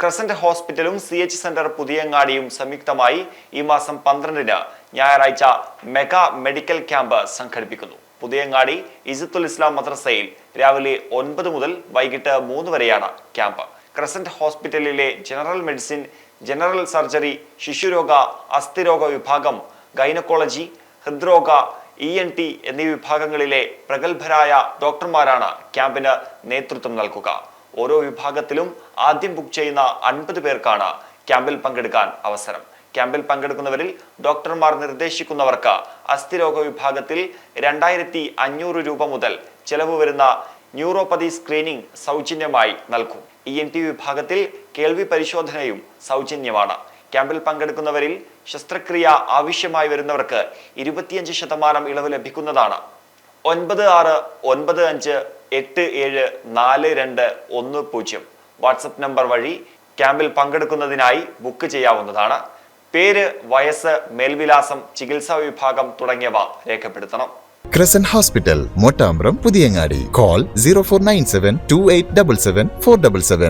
Crescent ഹോസ്പിറ്റലും C H centre പുതിയങ്ങാടിയും സംയുക്തമായി ഈ മാസം പന്ത്രണ്ടിന് ഞായറാഴ്ച മെഗാ മെഡിക്കൽ ക്യാമ്പ് സംഘടിപ്പിക്കുന്നു. പുതിയങ്ങാടി ഇസത്തുൽ ഇസ്ലാം മദ്രസയിൽ രാവിലെ ഒൻപത് മുതൽ വൈകിട്ട് മൂന്ന് വരെയാണ് ക്യാമ്പ്. ക്രസന്റ് ഹോസ്പിറ്റലിലെ ജനറൽ മെഡിസിൻ ജനറൽ സർജറി ശിശുരോഗ അസ്ഥിരോഗ വിഭാഗം ഗൈനക്കോളജി ഹൃദ്രോഗ ഇ എൻ ടി എന്നീ വിഭാഗങ്ങളിലെ പ്രഗത്ഭരായ ഡോക്ടർമാരാണ് ക്യാമ്പിന് നേതൃത്വം നൽകുക. ഓരോ വിഭാഗത്തിലും ആദ്യം ബുക്ക് ചെയ്യുന്ന അൻപത് പേർക്കാണ് ക്യാമ്പിൽ പങ്കെടുക്കാൻ അവസരം. ക്യാമ്പിൽ പങ്കെടുക്കുന്നവരിൽ ഡോക്ടർമാർ നിർദ്ദേശിക്കുന്നവർക്ക് അസ്ഥിരോഗ വിഭാഗത്തിൽ രണ്ടായിരത്തി അഞ്ഞൂറ് രൂപ മുതൽ ചെലവ് വരുന്ന ന്യൂറോപ്പതി സ്ക്രീനിംഗ് സൗജന്യമായി നൽകും. ഇ എൻ ടി വിഭാഗത്തിൽ കേൾവി പരിശോധനയും സൗജന്യമാണ്. ക്യാമ്പിൽ പങ്കെടുക്കുന്നവരിൽ ശസ്ത്രക്രിയ ആവശ്യമായി വരുന്നവർക്ക് ഇരുപത്തിയഞ്ച് ശതമാനം ഇളവ് ലഭിക്കുന്നതാണ് ഒൻപത് ആറ് ഒൻപത് അഞ്ച് എട്ട് ഏഴ് നാല് രണ്ട് ഒന്ന് പൂജ്യം വാട്സപ്പ് നമ്പർ വഴി ക്യാമ്പിൽ പങ്കെടുക്കുന്നതിനായി ബുക്ക് ചെയ്യാവുന്നതാണ് പേര് വയസ്സ് മേൽവിലാസം ചികിത്സാ വിഭാഗം തുടങ്ങിയവ രേഖപ്പെടുത്തണം Crescent Hospital, Motamram, Pudiyangadi. Call 0497 2877 477.